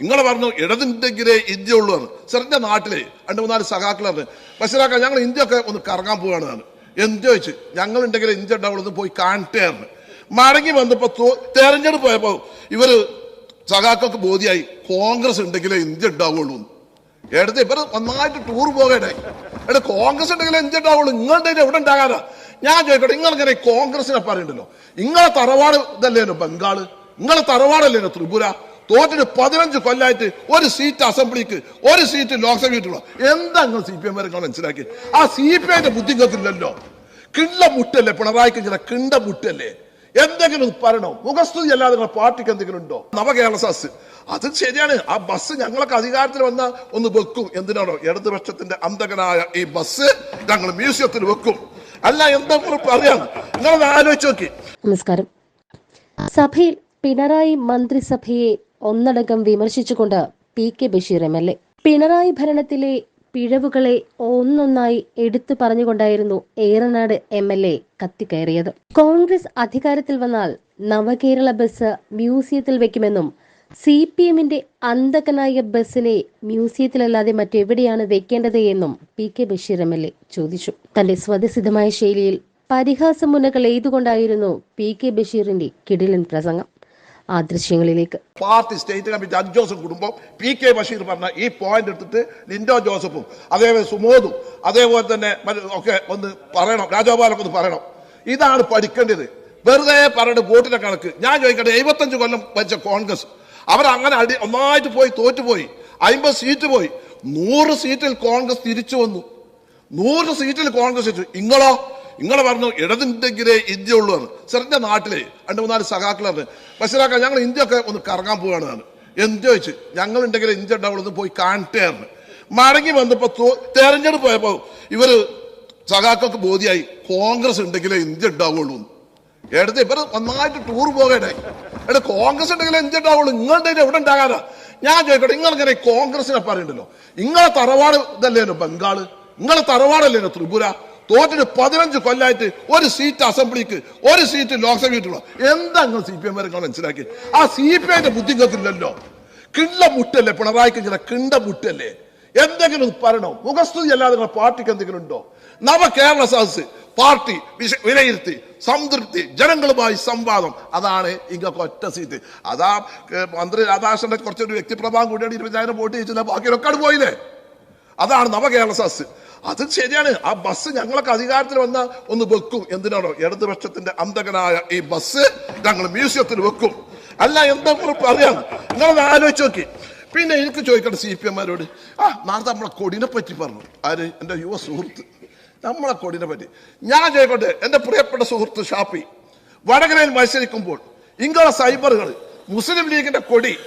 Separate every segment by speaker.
Speaker 1: നിങ്ങൾ പറഞ്ഞു ഇടതുണ്ടെങ്കിലേ ഇന്ത്യ ഉള്ളൂ എന്ന് എന്റെ നാട്ടിലെ. രണ്ട് മൂന്നാൽ സഖാക്കളാണ് ബഷീറാക്ക ഞങ്ങൾ ഇന്ത്യ ഒക്കെ ഒന്ന് കറങ്ങാൻ പോവുകയാണ് എന്ത് ചോദിച്ചു? ഞങ്ങൾ ഉണ്ടെങ്കിൽ ഇന്ത്യ ഉണ്ടാവുള്ളൂ പോയി കാണട്ടെയായിരുന്നു മടങ്ങി വന്നപ്പോൾ തെരഞ്ഞെടുപ്പ് പോയപ്പോ ഇവർ സഖാക്കൾക്ക് ബോധ്യായി കോൺഗ്രസ് ഉണ്ടെങ്കിലേ ഇന്ത്യ ഉണ്ടാവുള്ളൂ എടുത്ത് ഇവർ നന്നായിട്ട് ടൂർ പോകട്ടെ എടാ കോൺഗ്രസ് ഉണ്ടെങ്കിലേ ഇന്ത്യ ഉണ്ടാവുള്ളൂ. നിങ്ങളുടെ എവിടെ ഉണ്ടാകാനാ? ഞാൻ ചോദിക്കട്ടെ നിങ്ങൾ ഇങ്ങനെ കോൺഗ്രസിനെ പറയണ്ടല്ലോ നിങ്ങളെ തറവാട് ഇതല്ലേനോ ബംഗാൾ? നിങ്ങളെ തറവാടല്ലേനോ ത്രിപുര? തോറ്റിട്ട് പതിനഞ്ച് കൊല്ലായിട്ട് ഒരു സീറ്റ് അസംബ്ലിക്ക് ഒരു സീറ്റ് ലോക്സഭയ്ക്ക് എന്താ നിങ്ങൾ സി പി എം വരെ മനസ്സിലാക്കി? ആ സി പി ഐന്റെ ബുദ്ധി നിങ്ങൾക്കില്ലല്ലോ കിണ്ട മുട്ടല്ലേ പിണറായിക്ക് ഇങ്ങനെ കിണ്ട മുട്ടല്ലേ എന്തെങ്കിലും പറയണോ? മുഖസ്തുതി അല്ലാതെ നിങ്ങളുടെ പാർട്ടിക്ക് എന്തെങ്കിലും ഉണ്ടോ? നവകേരള സസ് അത് ശരിയാണ്. ആ ബസ് ഞങ്ങളൊക്കെ അധികാരത്തിൽ വന്ന ഒന്ന് വെക്കും. എന്തിനാണോ? ഇടതുപക്ഷത്തിന്റെ അന്തകനായ ഈ ബസ് ഞങ്ങൾ മ്യൂസിയത്തിൽ വെക്കും. അല്ല എന്താ പറയാം നിങ്ങളത് ആലോചിച്ച് നോക്കി.
Speaker 2: നമസ്കാരം. സഭയിൽ പിണറായി മന്ത്രിസഭയെ ഒന്നടങ്കം വിമർശിച്ചുകൊണ്ട് P K Basheer M L A. Pinarayi ഭരണത്തിലെ പിഴവുകളെ ഒന്നൊന്നായി എടുത്തു പറഞ്ഞുകൊണ്ടായിരുന്നു ഏറനാട് എം എൽ എ കത്തിക്കയറിയത്. കോൺഗ്രസ് അധികാരത്തിൽ വന്നാൽ നവകേരള ബസ് മ്യൂസിയത്തിൽ വെക്കുമെന്നും സി പി എമ്മിന്റെ അന്തകനായ ബസ്സിനെ മ്യൂസിയത്തിലല്ലാതെ മറ്റെവിടെയാണ് വെക്കേണ്ടത് എന്നും P K Basheer M L A ചോദിച്ചു. തന്റെ സ്വതസിദ്ധമായ ശൈലിയിൽ പരിഹാസമുനകൾ എയ്തുകൊണ്ടായിരുന്നു പി കെ ബഷീറിന്റെ കിടിലൻ പ്രസംഗം. ആ ദൃശ്യങ്ങളിലേക്ക്
Speaker 1: പാർട്ടി സ്റ്റേറ്റ് കമ്മിറ്റി അജ്ജോസും കുടുംബം പി കെ ബഷീർ പറഞ്ഞ ഈ പോയിന്റ് എടുത്തിട്ട് ലിൻഡോ ജോസഫും അതേപോലെ സുമോദും അതേപോലെ തന്നെ ഒക്കെ ഒന്ന് പറയണം രാജഗോപാലൊക്കെ ഒന്ന് പറയണം. ഇതാണ് പഠിക്കേണ്ടത്. വെറുതെ പറഞ്ഞിട്ട് വോട്ടിന്റെ കണക്ക്. ഞാൻ ചോദിക്കട്ടെ എഴുപത്തഞ്ച് കൊല്ലം വെച്ച കോൺഗ്രസ് അവരങ്ങനെ അടി ഒന്നായിട്ട് പോയി തോറ്റുപോയി അമ്പത് സീറ്റ് പോയി നൂറ് സീറ്റിൽ കോൺഗ്രസ് തിരിച്ചു വന്നു. നൂറ് സീറ്റിൽ കോൺഗ്രസ് തിരിച്ചു. ഇങ്ങളോ? ഇങ്ങളെ പറഞ്ഞു ഇടതുണ്ടെങ്കിലേ ഇന്ത്യ ഉള്ളൂ സാറിന്റെ നാട്ടിലെ രണ്ട് മൂന്നാൽ സഖാക്കളാണ് ബഷീറാക്ക ഞങ്ങൾ ഇന്ത്യ ഒക്കെ ഒന്ന് കറങ്ങാൻ പോവുകയാണ് ഞാൻ എന്ത് ചോദിച്ചു? ഞങ്ങൾ ഉണ്ടെങ്കിൽ ഇന്ത്യ ഉണ്ടാവുള്ളൂ പോയി കാണട്ടെയായിരുന്നു. മടങ്ങി വന്നപ്പോൾ തെരഞ്ഞെടുപ്പ് പോയപ്പോ ഇവർ സഖാക്കൾക്ക് ബോധ്യായി കോൺഗ്രസ് ഉണ്ടെങ്കിലേ ഇന്ത്യ ഉണ്ടാവുള്ളൂ. എടുത്ത് ഇവർ നന്നായിട്ട് ടൂർ പോകട്ടെ എടാ കോൺഗ്രസ് ഉണ്ടെങ്കിൽ ഇന്ത്യ ഉണ്ടാവുള്ളൂ. നിങ്ങളുടെ എവിടെ ഉണ്ടാകാനാ? ഞാൻ ചോദിക്കട്ടെ നിങ്ങൾ ഇങ്ങനെ കോൺഗ്രസിനെ പറയണ്ടല്ലോ നിങ്ങളെ തറവാട് ഇതല്ലേനോ ബംഗാൾ? നിങ്ങളെ തറവാടല്ലേനോ ത്രിപുര? തോറ്റിട്ട് പതിനഞ്ച് കൊല്ലായിട്ട് ഒരു സീറ്റ് അസംബ്ലിക്ക് ഒരു സീറ്റ് ലോക്സഭയ്ക്കുള്ള എന്താ നിങ്ങൾ സി പി എം വരെ മനസ്സിലാക്കി? ആ സി പി ഐന്റെ ബുദ്ധി നിങ്ങൾക്കില്ലല്ലോ കിണ്ട മുട്ടല്ലേ പിണറായിക്ക് ഇങ്ങനെ കിണ്ട മുട്ടല്ലേ എന്തെങ്കിലും പറയണോ? മുഖസ്തുതി അല്ലാതെ നിങ്ങളുടെ പാർട്ടിക്ക് എന്തെങ്കിലും ഉണ്ടോ? നവകേരള സദസ് പാർട്ടി വിലയിരുത്തി സംതൃപ്തി ജനങ്ങളുമായി സംവാദം. അതാണ് ഇങ്ങൊക്കെ ഒറ്റ സീറ്റ് അതാ മന്ത്രി രാധാകൃഷ്ണന്റെ കുറച്ചൊരു വ്യക്തിപ്രഭാവം കൂടിയാണ് ഇരുപതിനായിരം വോട്ട് ചെയ്യിച്ചില്ല ബാക്കിയൊക്കെ പോയില്ലേ? അതാണ് നവ കേരള സദസ് അത് ശരിയാണ്. ആ ബസ് ഞങ്ങളൊക്കെ അധികാരത്തിൽ വന്ന ഒന്ന് വെക്കും. എന്തിനാണോ? ഇടതുപക്ഷത്തിന്റെ അന്തകനായ ഈ ബസ് ഞങ്ങൾ മ്യൂസിയത്തിൽ വെക്കും. അല്ല എന്താ അറിയാം. നിങ്ങളത് ആലോചിച്ച് നോക്കി. പിന്നെ എനിക്ക് ചോദിക്കട്ടെ സി പി എമ്മാരോട് ആ നാളത്തെ നമ്മളെ കൊടിനെ പറ്റി പറഞ്ഞു. ആര്? എന്റെ യുവ സുഹൃത്ത്. നമ്മളെ കൊടിനെ പറ്റി. ഞാൻ ചോദിക്കട്ടെ എന്റെ പ്രിയപ്പെട്ട സുഹൃത്ത് ഷാപ്പി വടകരയിൽ മത്സരിക്കുമ്പോൾ ഇങ്ങളെ സൈബറുകൾ മുസ്ലിം ലീഗിന്റെ കൊടി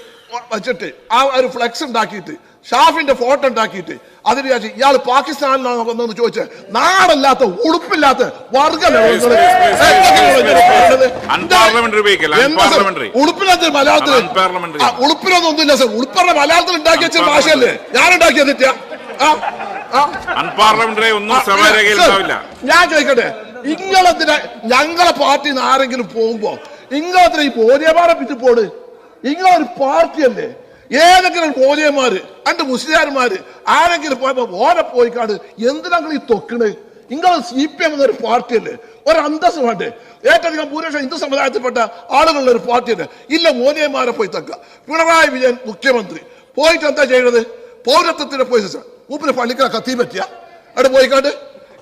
Speaker 1: വെച്ചിട്ട് ആ ഒരു ഫ്ലെക്സ് ഉണ്ടാക്കിയിട്ട് ഷാഫിന്റെ ഫോട്ടോ ഉണ്ടാക്കിയിട്ട് അതിന് വിചാരിച്ചു ഇയാൾ പാകിസ്ഥാനിലാണ് വന്നതെന്ന് ചോദിച്ച് നാടല്ലാത്ത ഉടുപ്പില്ലാത്ത. ഉടുപ്പില്ലാത്ത മലയാളത്തിൽ ഉടുപ്പിനൊന്നും ഒന്നുമില്ല സർ. ഉടുപ്പറ മലയാളത്തിൽ ഉണ്ടാക്കിയ വെച്ച ഭാഷയല്ലേ ഞാൻ ഉണ്ടാക്കിയത് ഞാൻ ചോദിക്കട്ടെ ഇങ്ങളെന്തിനാ ഞങ്ങളെ പാർട്ടിന്ന് ആരെങ്കിലും പോകുമ്പോ ഇങ്ങളെന്തിനാ ഈ ബോധ്യമാരെ പിറ്റി പാർട്ടി പാർട്ടിയല്ലേ? ഏതെങ്കിലും കോലിയന്മാര് അന്റെ മുസ്ലിയാർമാര് ആരെങ്കിലും പോയപ്പോ ഓരെ പോയി എന്തിനാ നിങ്ങൾ ഈ തൊക്കണ്? നിങ്ങൾ സി പി എം എന്നൊരു പാർട്ടിയല്ലേ? ഒരു അന്തസ് വേണ്ടേ? ഏറ്റവും ഭൂരിപക്ഷം ഹിന്ദു സമുദായത്തിൽപ്പെട്ട ആളുകളുടെ ഒരു പാർട്ടിയല്ലേ? ഇല്ല മോനിയന്മാരെ പോയി തക്ക. പിണറായി വിജയൻ മുഖ്യമന്ത്രി. പോയിട്ട് എന്താ ചെയ്യണത്? പൗരത്വത്തിന് പോയി മൂപ്പിന് പള്ളിക്കാ കത്തി പറ്റിയ. അവിടെ പോയിക്കാണ്ട്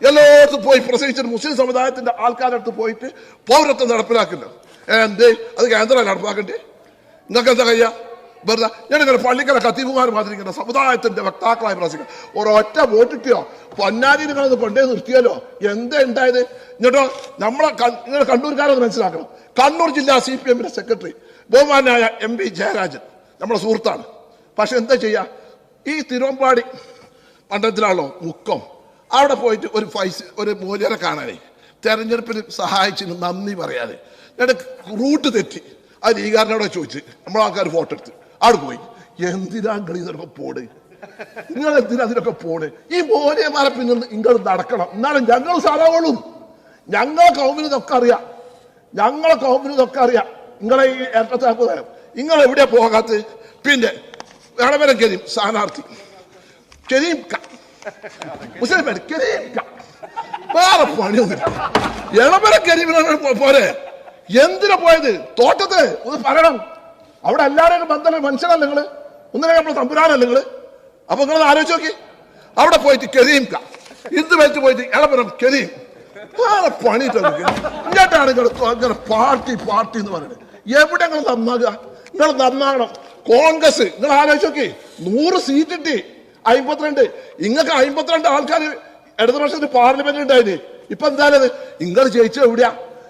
Speaker 1: എല്ലായിടത്തും പോയി പ്രസംഗിച്ചിട്ട് മുസ്ലിം സമുദായത്തിന്റെ ആൾക്കാരുടെ അടുത്ത് പോയിട്ട് പൗരത്വം നടപ്പിലാക്കില്ല എന്ത്? അത് കേന്ദ്രം നടപ്പാക്കണ്ടേ? നിങ്ങൾക്ക് എന്താ കഴിയാ വെറുതെ ഞാനിങ്ങനെ പള്ളിക്കല കത്തീപുമാർ മാത്രിക്കുന്ന സമുദായത്തിന്റെ വക്താക്കളായി പ്രസംഗിക്കാം ഒരൊറ്റ വോട്ടിട്ടോ പൊന്നാരി നിങ്ങളൊന്ന് കൊണ്ടേ നിർത്തിയാലോ? എന്താ ഉണ്ടായത്? എന്നിട്ടോ നമ്മളെ നിങ്ങൾ കണ്ണൂർക്കാരൊന്ന് മനസ്സിലാക്കണം. കണ്ണൂർ ജില്ലാ സി പി എമ്മിന്റെ സെക്രട്ടറി ബഹുമാനായ എം പി ജയരാജൻ നമ്മുടെ സുഹൃത്താണ്. പക്ഷെ എന്താ ചെയ്യാ? ഈ തിരുവമ്പാടി മണ്ഡലത്തിലാണല്ലോ മുക്കം. അവിടെ പോയിട്ട് ഒരു ഫൈസ് ഒരു മൂല്യരെ കാണാനേ തെരഞ്ഞെടുപ്പിൽ സഹായിച്ചതിന് നന്ദി പറയാതെ. എന്നിട്ട് റൂട്ട് തെറ്റി. ആ ലീഗാരനോടെ ചോദിച്ച് നമ്മൾ ആൾക്കാർ ഫോട്ടോ എടുത്ത് അവിടെ പോയി. എന്തിനാ നിങ്ങൾ ഇതൊക്കെ പോണ്? നിങ്ങൾ എന്തിനാ അതിനൊക്കെ പോണ്? ഈ മോനെമാരെ പിന്നെ നിങ്ങൾ നടക്കണം. എന്നാലും ഞങ്ങൾ സാധാവുള്ളൂ ഞങ്ങളെ കൗമിന് ഇതൊക്കെ അറിയാം. ഞങ്ങളെ കൗമിന് ഇതൊക്കെ അറിയാം. നിങ്ങളെ ഈ ഏറ്റത്താപ്പ് തരം. നിങ്ങൾ എവിടെയാ പോകാത്ത പിന്നെ എളമരം കരീം സ്ഥാനാർത്ഥി. കരീം മുസ്ലിം കരീം വേറെ പണിയൊന്നുമില്ല. ഇളവരെ കരീമിനാണ് പോരെ? എന്തിനാ പോയത്? തോട്ടത്ത് ഒന്ന് പറയണം. അവിടെ എല്ലാവരും ബന്ധം മനുഷ്യനല്ല നിങ്ങൾ? ഒന്നിനെ നമ്മൾ തമ്പുരാനല്ല നിങ്ങൾ? അപ്പൊ നിങ്ങൾ ആലോചിച്ച് നോക്കി. അവിടെ പോയിട്ട് കരീം ക. ഇത് വെച്ച് പോയിട്ട് എളമരം കരീം വേറെ പണി ഇങ്ങോട്ടാണ് നിങ്ങൾ ഇങ്ങനെ പാർട്ടി പാർട്ടി എന്ന് പറയുന്നത്. എവിടെ നിങ്ങൾ നന്നാകുക? നിങ്ങൾ നന്നാകണം. കോൺഗ്രസ് നിങ്ങൾ ആലോചിച്ച് നോക്കി. നൂറ് സീറ്റ് കിട്ടി അമ്പത്തിരണ്ട് ഇങ്ങക്ക് അമ്പത്തിരണ്ട് ആൾക്കാർ ഇടതുപക്ഷത്തിന് പാർലമെന്റ് ഉണ്ടായിരുന്നു ഇപ്പൊ എന്തായാലും നിങ്ങൾ ജയിച്ചത് എവിടെയാ?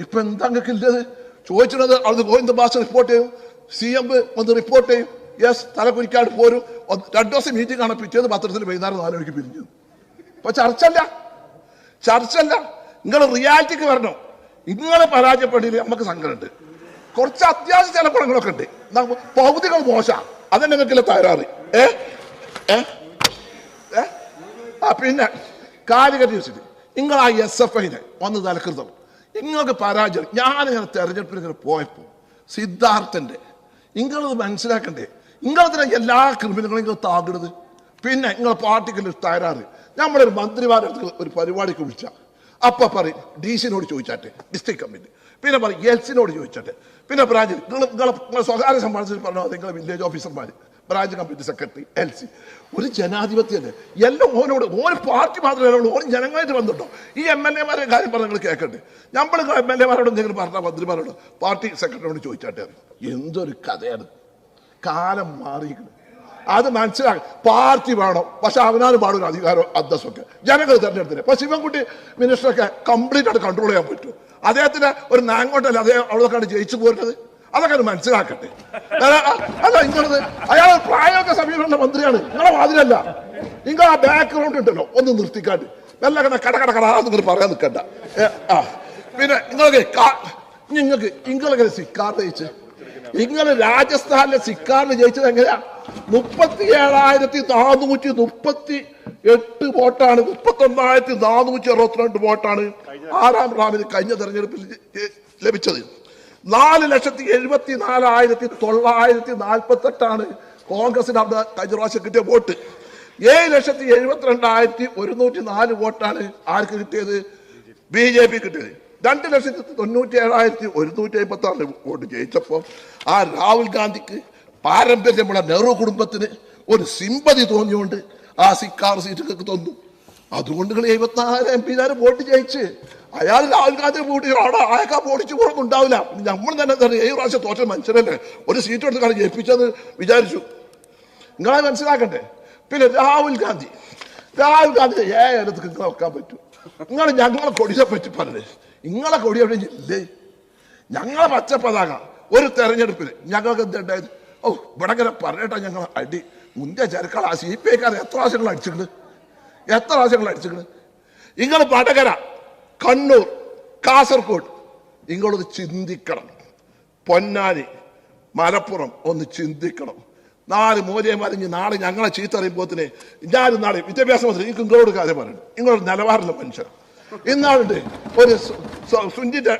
Speaker 1: ഇപ്പൊ എന്താ നിങ്ങൾക്ക് ഇല്ലത്? ചോദിച്ചിരുന്നത് അവിടുന്ന് ഗോവിന്ദ ഭാഷ റിപ്പോർട്ട് ചെയ്യും. സി എം ഒന്ന് റിപ്പോർട്ട് ചെയ്യും. യെസ് തലക്കുരിക്കാട് പോരും. രണ്ടു ദിവസം മീറ്റിംഗ് ആണ് പിറ്റേന്ന് പത്രത്തിൽ വൈകുന്നേരം നാല് മണിക്ക് പിരിഞ്ഞു. ഇപ്പൊ ചർച്ചല്ല. ചർച്ചല്ല. നിങ്ങൾ റിയാലിറ്റിക്ക് വരണം. നിങ്ങൾ പരാജയപ്പെടില്ല നമുക്ക് സങ്കടമുണ്ട്. കുറച്ച് അത്യാവശ്യ ചില ഗുണങ്ങളൊക്കെ ഉണ്ട്. പകുതികൾ മോശ. അതന്നെ നിങ്ങൾക്കില്ല തകരാറ്? ഏ? ആ പിന്നെ കാലിക്കറ്റ് യൂണിവേഴ്സിറ്റി നിങ്ങൾ ആ എസ് എഫ് ഐനെ വന്ന് തലക്കൃതം നിങ്ങൾക്ക് പരാജയം. ഞാനിങ്ങനെ തെരഞ്ഞെടുപ്പിൽ ഇങ്ങനെ പോയപ്പോൾ സിദ്ധാർത്ഥന്റെ നിങ്ങളത് മനസ്സിലാക്കണ്ടേ? നിങ്ങളതിനെ എല്ലാ ക്രിമിനലുകളും നിങ്ങൾ താകരുത്. പിന്നെ നിങ്ങളെ പാർട്ടിക്കുള്ള തകരാറ്. നമ്മളൊരു മന്ത്രിമാരെ അടുത്ത് ഒരു പരിപാടിക്ക് വിളിച്ച. അപ്പം പറയും ഡി സിനോട് ചോദിച്ചാട്ടെ ഡിസ്ട്രിക്ട് കമ്മിറ്റി. പിന്നെ പറയും എൽസിനോട് ചോദിച്ചാട്ടെ. പിന്നെ ബ്രാഞ്ചിൽ നിങ്ങൾ നിങ്ങളെ നിങ്ങളെ സ്വകാര്യ സംബന്ധിച്ച് പറഞ്ഞാൽ നിങ്ങളെ വില്ലേജ് ഓഫീസർമാർ branch committee secretary L C. ഒരു ജനാധിപത്യല്ലേ എല്ലാം ഓനോട് ഓരോ പാർട്ടി മാത്രമല്ല ഓരോ ജനങ്ങളായിട്ട് വന്നിട്ടോ ഈ എം എൽ എമാരെ കാര്യം പറഞ്ഞ് നിങ്ങൾ കേൾക്കട്ടെ നമ്മൾ എം എൽ എമാരോട് എന്തെങ്കിലും പറഞ്ഞാൽ മന്ത്രിമാരോട് പാർട്ടി സെക്രട്ടറിയോട് ചോദിച്ചാട്ടെ. എന്തൊരു കഥയാണ്. കാലം മാറിയിരിക്കുന്നു. അത് മനസ്സിലാക്കി. പാർട്ടി വേണം. പക്ഷെ അവനാണ് പാടുന്ന അധികാരം അന്തസ്സൊക്കെ. ജനങ്ങൾ തെരഞ്ഞെടുത്തില്ല? പക്ഷെ ശിവൻകുട്ടി മിനിസ്റ്ററൊക്കെ കംപ്ലീറ്റ് ആയിട്ട് കൺട്രോൾ ചെയ്യാൻ പറ്റും അദ്ദേഹത്തിന് ഒരു നാങ്ങോട്ടല്ല അദ്ദേഹം അവിടെ ജയിച്ചു പോരുന്നത്. അതൊക്കെ അത് മനസ്സിലാക്കട്ടെ. അല്ല, നിങ്ങളത് അയാൾ പ്രായമൊക്കെ സമീപമുള്ള മന്ത്രിയാണ്. നിങ്ങളെ മാതിരല്ല നിങ്ങൾ ആ ബാക്ക്ഗ്രൗണ്ട് ഉണ്ടല്ലോ ഒന്ന് നിർത്തിക്കാണ്ട്. നല്ല കട കട കട കടാന്ന് പറയാൻ നിൽക്കണ്ട. ആ പിന്നെ നിങ്ങൾക്ക് നിങ്ങൾക്ക് നിങ്ങളെങ്ങനെ സിക്കാർ ജയിച്ച്. നിങ്ങൾ രാജസ്ഥാനിലെ സിക്കാറിൽ ജയിച്ചത് എങ്ങനെയാ? മുപ്പത്തി ഏഴായിരത്തി നാനൂറ്റി മുപ്പത്തി എട്ട് വോട്ടാണ്. മുപ്പത്തി ഒന്നായിരത്തി നാനൂറ്റി അറുപത്തിരണ്ട് വോട്ടാണ് ആറാം റാമിന് കഴിഞ്ഞ തെരഞ്ഞെടുപ്പിൽ ലഭിച്ചത്. നാല് ലക്ഷത്തി എഴുപത്തി നാലായിരത്തി തൊള്ളായിരത്തി നാൽപ്പത്തി എട്ടാണ് കോൺഗ്രസിന് അവിടെ കഴിഞ്ഞ പ്രാവശ്യം കിട്ടിയ വോട്ട്. ഏഴ് ലക്ഷത്തി എഴുപത്തിരണ്ടായിരത്തി ഒരുന്നൂറ്റി നാല് വോട്ടാണ് ആർക്ക് കിട്ടിയത്? ബി ജെ പി കിട്ടിയത്. രണ്ട് ലക്ഷത്തി തൊണ്ണൂറ്റി ഏഴായിരത്തി ഒരുന്നൂറ്റി അമ്പത്തി ആറ് വോട്ട് ജയിച്ചപ്പോൾ ആ രാഹുൽ ഗാന്ധിക്ക് പാരമ്പര്യമുള്ള നെഹ്റു കുടുംബത്തിന് ഒരു സിമ്പതി തോന്നിയോണ്ട് ആ സിക്കാർ സീറ്റുകൾക്ക് തന്നു. അതുകൊണ്ട് നിങ്ങൾ എഴുപത്തിനാല് എം പിമാർ വോട്ട് ജയിച്ച് അയാൾ ആൾക്കാരെ വോട്ട് അവിടെ അയാൾക്ക് ആ വോട്ടിച്ച് കുറവ് ഉണ്ടാവില്ല. നമ്മൾ തന്നെ ഏഴ് പ്രാവശ്യം തോറ്റ മനുഷ്യരല്ലേ? ഒരു സീറ്റ് എടുത്ത് ജയിപ്പിച്ചെന്ന് വിചാരിച്ചു. നിങ്ങളെ മനസ്സിലാക്കണ്ടേ? പിന്നെ രാഹുൽ ഗാന്ധി. രാഹുൽ ഗാന്ധി ഏതൊക്കെ നിങ്ങൾ വെക്കാൻ പറ്റും. നിങ്ങൾ ഞങ്ങളെ കൊടിയെ പറ്റി പറഞ്ഞേ. നിങ്ങളെ കൊടി എവിടെ ഇല്ലേ? ഞങ്ങളെ പച്ച പതാക ഒരു തെരഞ്ഞെടുപ്പിൽ ഞങ്ങൾക്ക് എന്തുണ്ടായത് ഓ ഇവിടെ ഇങ്ങനെ പറഞ്ഞിട്ടാ ഞങ്ങൾ അടി. മുന്തിയ ചെറുക്കൾ ആ സി പി ഐക്കാർ എത്ര പ്രാവശ്യങ്ങൾ അടിച്ചിട്ടുണ്ട് എത്ര പ്രാവശ്യങ്ങൾ അടിച്ചിട്ടുണ്ട് നിങ്ങൾ വടകര കണ്ണൂർ കാസർഗോഡ്. നിങ്ങളൊന്ന് ചിന്തിക്കണം. പൊന്നാനി മലപ്പുറം ഒന്ന് ചിന്തിക്കണം. നാല് ഇനി നാളെ ഞങ്ങളെ ചീത്ത അറിയുമ്പോത്തിന് ഞാനും നാളെ വിദ്യാഭ്യാസ മന്ത്രി എനിക്ക് നിങ്ങളോട് കാര്യം പറയണം. നിങ്ങളൊരു നിലവാരമുള്ള മനുഷ്യർ ഇന്നാളുണ്ട് ഒരു സുഞ്ചിന്റെ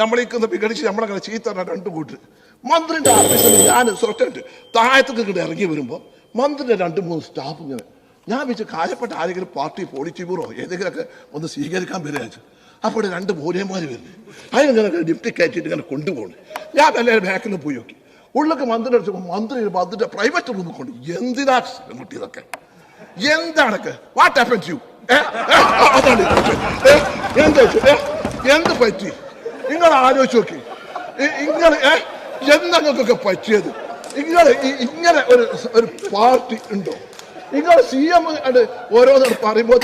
Speaker 1: നമ്മളിക്കുന്ന വിഘടിച്ച് നമ്മളങ്ങനെ ചീത്ത രണ്ട് കൂട്ട് മന്ത്രിന്റെ ഓഫീസിൽ ഞാൻ സ്വറ്റായിട്ട് താഴത്തേക്ക് ഇങ്ങോട്ട് ഇറങ്ങി വരുമ്പോൾ മന്ത്രിന്റെ രണ്ട് മൂന്ന് സ്റ്റാഫ് ഇങ്ങനെ. ഞാൻ വെച്ച് കാര്യപ്പെട്ട ആരെങ്കിലും പാർട്ടി പോളിറ്റി ബ്യൂറോ ഏതെങ്കിലുമൊക്കെ ഒന്ന് സ്വീകരിക്കാൻ വരിക അപ്പോൾ രണ്ട് മൂലയന്മാർ വരുന്നു അതിനിങ്ങനെ ലിഫ്റ്റ് കയറ്റിയിട്ട് ഇങ്ങനെ കൊണ്ടുപോകണം. ഞാൻ എല്ലാവരും ബാക്കിൽ പോയി നോക്കി. ഉള്ളൊക്കെ മന്ത്രി അടിച്ചു മന്ത്രി മന്ത്രിയുടെ പ്രൈവറ്റ് റൂമിൽ കൊണ്ട് എന്തിനാ കുട്ടി ഇതൊക്കെ? എന്താണൊക്കെ വാട്ട് ഹാപ്പൻസ് യു എന്ത് പറ്റി? നിങ്ങൾ ആലോചിച്ച് നോക്കി. ഇങ്ങനെ എന്തൊക്കെ പറ്റിയത്? നിങ്ങൾ ഇങ്ങനെ ഒരു ഒരു പാർട്ടി ഉണ്ടോ? നിങ്ങൾ സി എം ഓരോന്നും പറയുമ്പോൾ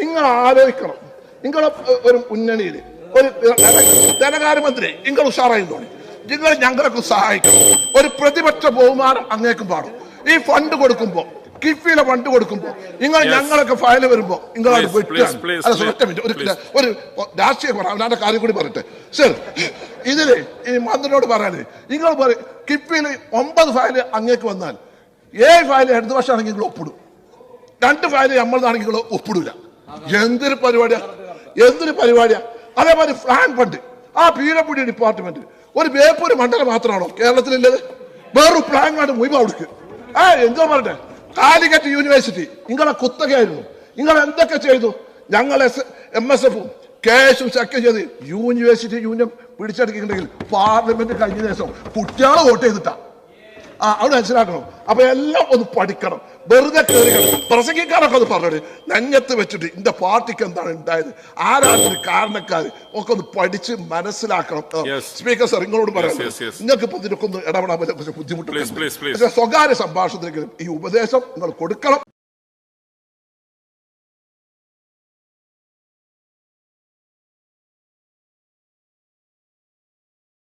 Speaker 1: നിങ്ങൾ ആലോചിക്കണം. നിങ്ങൾ ഒരു മുന്നണിയിൽ ഒരു ധനകാര്യമന്ത്രി നിങ്ങൾ ഉഷാറായി തോന്നി. നിങ്ങൾ ഞങ്ങളൊക്കെ സഹായിക്കണം. ഒരു പ്രതിപക്ഷ ബഹുമാനം അങ്ങേക്കും പാടും. ഈ ഫണ്ട് കൊടുക്കുമ്പോൾ കിഫിയിലെ ഫണ്ട് കൊടുക്കുമ്പോ നിങ്ങൾ. ഞങ്ങളൊക്കെ ഫയൽ വരുമ്പോ നിങ്ങളത് വെട്ടാണ് മിനിറ്റ് ഒരു
Speaker 3: രാഷ്ട്രീയം
Speaker 1: പറയാം അവരുടെ അവനാന്റെ കാര്യം കൂടി പറയട്ടെ. സർ ഇതിൽ ഈ മന്ത്രിയോട് പറയാനേ നിങ്ങൾ പറയും കിഫിയിൽ ഒമ്പത് ഫയൽ അങ്ങേക്ക് വന്നാൽ ഏഴ് ഫയൽ ഇടതു വർഷമാണെങ്കിൽ നിങ്ങൾ ഒപ്പിടും. രണ്ട് ഫയൽ നമ്മളതാണെങ്കിൽ നിങ്ങൾ ഒപ്പിടൂല. എന്തൊരു പരിപാടിയാ? എന്തൊരു പരിപാടിയാ? അതേപോലെ ഫ്ലാൻ ഫണ്ട് ആ പീരപ്പുടി ഡിപ്പാർട്ട്മെന്റ് ഒരു ബേപ്പൂര് മണ്ഡലം മാത്രമാണോ കേരളത്തിലുള്ളത്? വേറൊരു പ്ലാൻ കാർഡ് മുഴുവൻ കൊടുക്ക് ആ എന്തോ പറയട്ടെ കാലിക്കറ്റ് യൂണിവേഴ്സിറ്റി നിങ്ങളെ കുത്തകയായിരുന്നു. നിങ്ങൾ എന്തൊക്കെ ചെയ്തു? ഞങ്ങൾ എസ് എം എസ് എഫും കെ എസും ചെയ്ത് യൂണിവേഴ്സിറ്റി യൂണിയൻ പിടിച്ചെടുക്കുന്നുണ്ടെങ്കിൽ പാർലമെന്റ് കഴിഞ്ഞ ദിവസം കുട്ടികളെ വോട്ട് ചെയ്തിട്ടാ. ആ അവിടെ മനസ്സിലാക്കണം. അപ്പൊ എല്ലാം ഒന്ന് പഠിക്കണം. വെറുതെ കയറി പ്രസംഗിക്കാരൊക്കെ ഒന്ന് പറഞ്ഞത് നെഞ്ഞത്ത് വെച്ചിട്ട് ഇന്റെ പാർട്ടിക്ക് എന്താണ് ഉണ്ടായത്? ആരാണ് കാരണക്കാർ ഒക്കെ ഒന്ന് പഠിച്ച് മനസ്സിലാക്കണം. സ്പീക്കർ സാർ നിങ്ങളോട് പറയാം. നിങ്ങൾക്ക് ഇപ്പൊ ഇതിനൊക്കെ ഒന്ന് ഇടപെടാൻ പറ്റും കുറച്ച് ബുദ്ധിമുട്ടുണ്ട് സ്വകാര്യ സംഭാഷണത്തിലേക്ക് ഈ ഉപദേശം നിങ്ങൾ കൊടുക്കണം.